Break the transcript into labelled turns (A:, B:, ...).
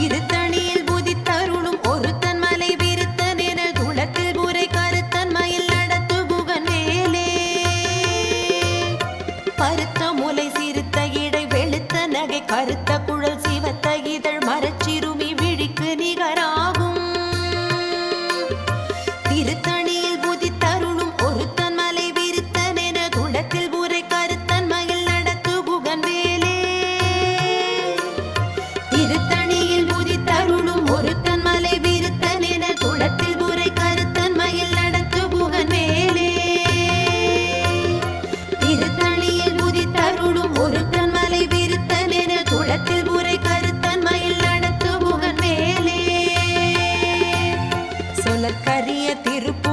A: திருத்தணியில் புதித்தருளும் ஒருத்தன் மலை விருத்தன் என துளத்தில் புரை கருத்தன் மயில் நடத்து புகன் மேலே. பருத்த முலை சிறுத்த இடை வெளுத்த நகை கருத்த குழல் சிவத்த இதழ் மரச்சி மலக்கரிய திருப்பு